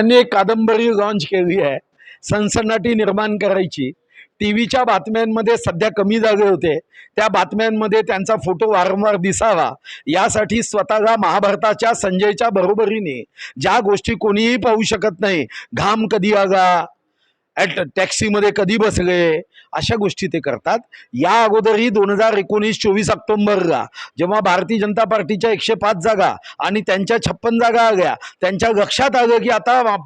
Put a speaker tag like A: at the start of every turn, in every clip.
A: त्यांनी एक कादंबरी लॉन्च केली आहे. सनसनाटी निर्माण करायची. टी व्हीच्या बातम्यांमध्ये सध्या कमी जागे होते. त्या बातम्यांमध्ये त्यांचा फोटो वारंवार दिसावा. यासाठी स्वतःला महाभारताच्या संजयच्या बरोबरीने ज्या गोष्टी कोणीही पाहू शकत नाही घाम कधी आगा ॲट टॅक्सीमध्ये कधी बसले अशा गोष्टी ते करतात. या अगोदरही दोन हजार एकोणीस चोवीस ऑक्टोंबरला जेव्हा भारतीय जनता पार्टीच्या एकशे पाच जागा आणि त्यांच्या छप्पन जागा आल्या त्यांच्या लक्षात आलं की आता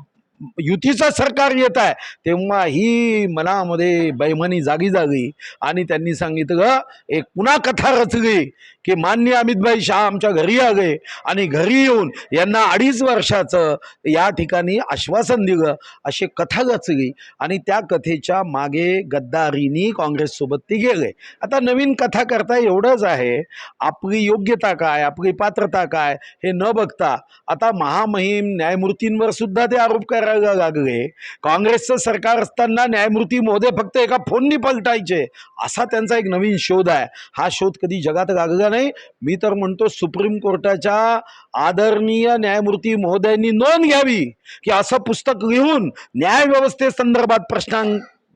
A: युतीचं सरकार येत आहे तेव्हा ही मनामध्ये बैमानी जागी जागी आणि त्यांनी सांगितलं एक पुन्हा कथा रचली की मान्य अमितभाई शहा आमच्या घरी आले आणि घरी येऊन यांना अडीच वर्षाचं या ठिकाणी आश्वासन दिलं अशी कथा रचली आणि त्या कथेच्या मागे गद्दारीनी काँग्रेससोबत ती गेले. आता नवीन कथा करता एवढंच आहे आपली योग्यता काय आपली पात्रता काय हे न बघता आता महामहिम न्यायमूर्तींवर सुद्धा ते आरोप करायला लागले. काँग्रेसचं सरकार असताना न्यायमूर्ती महोदय फक्त एका फोननी पलटायचे. असा त्यांचा एक नवीन शोध आहे. हा शोध कधी जगात लागला नाही. मी तर म्हणतो सुप्रीम कोर्टाच्या आदरणीय न्यायमूर्ती महोदयांनी नोंद घ्यावी की असं पुस्तक लिहून न्यायव्यवस्थेसंदर्भात प्रश्नां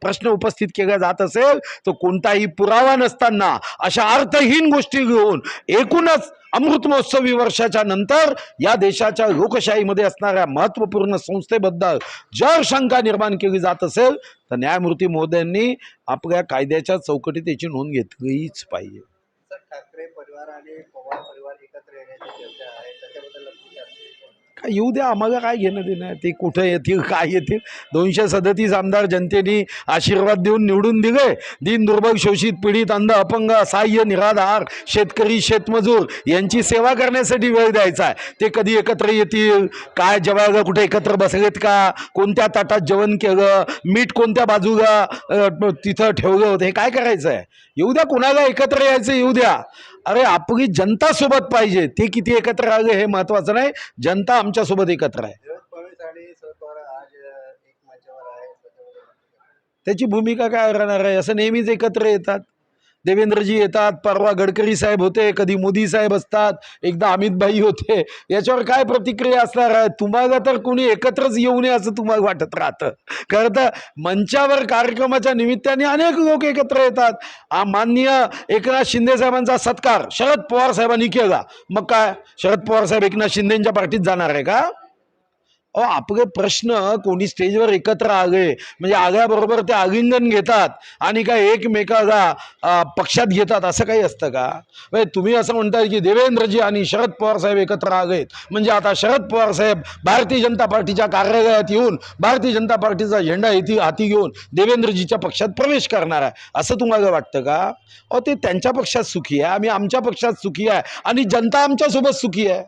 A: प्रश्न उपस्थित केला जात असेल तर कोणताही पुरावा नसताना अशा अर्थहीन गोष्टी घेऊन एकूणच अमृत महोत्सवी वर्षाच्या नंतर या देशाच्या लोकशाहीमध्ये असणाऱ्या महत्त्वपूर्ण संस्थेबद्दल जर शंका निर्माण केली जात असेल तर न्यायमूर्ती महोदयांनी आपल्या कायद्याच्या चौकटीत याची नोंद घेतलीच पाहिजे.
B: ठाकरे परिवार आणि पवार परिवार एकत्र येण्याची
A: काय येऊ द्या आम्हाला काय घेणं देणं? आहे ते कुठं येतील काय येतील? दोनशे सदतीस आमदार जनतेने आशीर्वाद देऊन निवडून दिले. दिन दुर्बल शोषित पीडित अंध अपंग असहाय्य निराधार शेतकरी शेतमजूर यांची सेवा करण्यासाठी वेळ द्यायचा आहे. ते कधी एकत्र येतील? काय जेवायला कुठे एकत्र बसलेत का? कोणत्या ताटात जेवण केलं? मीठ कोणत्या बाजूला तिथं ठेवलं होतं? हे काय करायचं आहे येऊ द्या कुणाला एकत्र यायचं येऊ द्या. अरे आपली जनता सोबत पाहिजे. ते किती एकत्र आले हे महत्वाचं नाही. जनता आमच्यासोबत एकत्र आहे. त्याची भूमिका काय राहणार आहे? असं नेहमीच एकत्र येतात. देवेंद्रजी येतात परवा गडकरी साहेब होते कधी मोदी साहेब असतात एकदा अमितभाई होते. याच्यावर काय प्रतिक्रिया असणार आहे? तुम्हाला तर कुणी एकत्रच येऊ नये असं तुम्हाला वाटत राहतं. खरं तर मंचावर कार्यक्रमाच्या निमित्ताने अनेक लोक एकत्र येतात. आ माननीय एकनाथ शिंदे साहेबांचा सत्कार. शरद पवार साहेबांनी केला. मग काय? शरद पवार साहेब एकनाथ शिंदेच्या पार्टीत जाणार आहे का? अहो आपले प्रश्न कोणी स्टेजवर एकत्र आले म्हणजे आल्याबरोबर ते आलिंगन घेतात आणि काय एकमेकाला पक्षात घेतात असं काही असतं का? म्हणजे तुम्ही असं म्हणताय की देवेंद्रजी आणि शरद पवार साहेब एकत्र आलेत. म्हणजे आता शरद पवार साहेब भारतीय जनता पार्टीच्या कार्यालयात येऊन भारतीय जनता पार्टीचा झेंडा येथे हाती घेऊन देवेंद्रजीच्या पक्षात प्रवेश करणार आहे. असं तुम्हाला वाटतं का? अहो ते त्यांच्या पक्षात सुखी आहे आम्ही आमच्या पक्षात सुखी आहे आणि जनता आमच्यासोबत सुखी आहे.